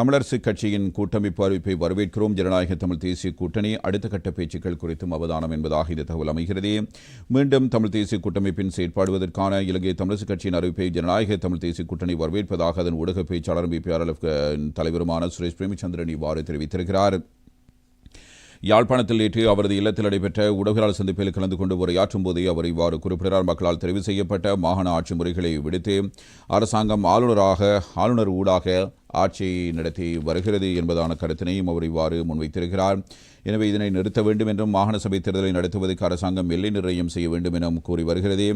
தமிழரசுக் கட்சியின் கூட்டமைப்பு அறிவிப்பை வரவேற்கிறோம். ஜனநாயக தமிழ் தேசிய கூட்டணி அடுத்த கட்ட பேச்சுக்கள் குறித்தும் அவதானம் என்பதாக இந்த தகவல் அமைகிறது. மீண்டும் தமிழ் தேசிய கூட்டமைப்பின் செயற்பாடுவதற்கான இலங்கை தமிழரசுக் கட்சியின் அறிவிப்பை ஜனநாயக தமிழ் தேசிய கூட்டணி வரவேற்பதாக அதன் ஊடக பேச்சாளரும் பிபிஆர்எஃப் தலைவருமான சுரேஷ் பிரேமச்சந்திரன் இவ்வாறு தெரிவித்திருக்கிறார். யாழ்ப்பாணத்தில் நேற்று அவரது இல்லத்தில் நடைபெற்ற ஊடகவியலாளர் சந்திப்பில் கலந்து கொண்டு உரையாற்றும் போதே அவர் இவ்வாறு குறிப்பிடுகிறார். மக்களால் தெரிவு செய்யப்பட்ட மாகாண ஆட்சி முறைகளை விடுத்து அரசாங்கம் ஆளுநராக ஆளுநர் ஊடாக ஆட்சியை நடத்தி வருகிறது என்பதான கருத்தினையும் அவர் இவ்வாறு முன்வைத்திருக்கிறார். எனவே இதனை நிறுத்த வேண்டும் என்றும் மாகாண சபை தேர்தலை நடத்துவதற்கு அரசாங்கம் எல்லை நிர்ணயம் செய்ய வேண்டும் எனவும் கூறி வருகிறது.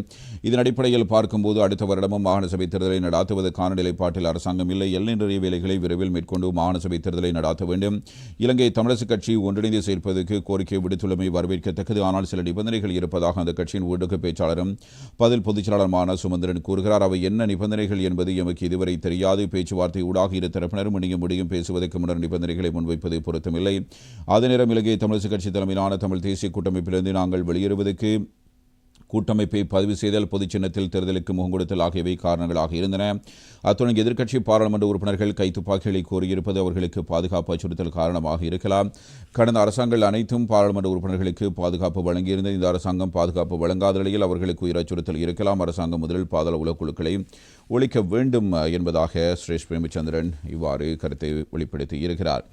இதன் அடிப்படையில் பார்க்கும்போது அடுத்த வருடமும் மாகாண சபை தேர்தலை நடாத்துவதற்கான நிலைப்பாட்டில் அரசாங்கம் இல்லை. எல்லை நிறைய வேலைகளை விரைவில் மேற்கொண்டு மாகாண சபை தேர்தலை நடாத்த வேண்டும். இலங்கை தமிழரசுக் கட்சி ஒன்றிணைந்து சேர்ப்பதற்கு கோரிக்கை விடுத்துள்ளமை வரவேற்கத்தக்கது. ஆனால் சில நிபந்தனைகள் இருப்பதாக அந்த கட்சியின் ஊடக பேச்சாளரும் பதில் பொதுச்செயலாளருமான சுமந்திரன் கூறுகிறார். அவை என்ன நிபந்தனைகள் என்பது எமக்கு இதுவரை தெரியாது. பேச்சுவார்த்தை ஊடாக இரு தரப்பினரும் இணைய முடியும். பேசுவதற்கு முன்னர் நிபந்தனைகளை முன்வைப்பது பொருத்தமில்லை. அதே நேரம் இலங்கை தமிழரசுக் கட்சி தலைமையிலான தமிழ் தேசிய கூட்டமைப்பிலிருந்து நாங்கள் வெளியேறுவதற்கு கூட்டமைப்பை பதிவு செய்தல் பொதுச் சின்னத்தில் தேர்தலுக்கு முகங்கொடுத்தல் ஆகியவை காரணங்களாக இருந்தன. அத்துடன் எதிர்க்கட்சி பாராளுமன்ற உறுப்பினர்கள் கைத்துப்பாக்கிகளை கோரியிருப்பது அவர்களுக்கு பாதுகாப்பு அச்சுறுத்தல் காரணமாக இருக்கலாம். கடந்த அரசாங்கங்கள் அனைத்தும் பாராளுமன்ற உறுப்பினர்களுக்கு பாதுகாப்பு வழங்கியிருந்த இந்த அரசாங்கம் பாதுகாப்பு வழங்காத நிலையில் அவர்களுக்கு உயிர் அச்சுறுத்தல் இருக்கலாம். அரசாங்கம் முதலில் பாதாள உலக்குழுக்களை ஒழிக்க வேண்டும் என்பதாக சுரேஷ் பிரேமச்சந்திரன் இவ்வாறு கருத்தை வெளிப்படுத்தி இருக்கிறார்.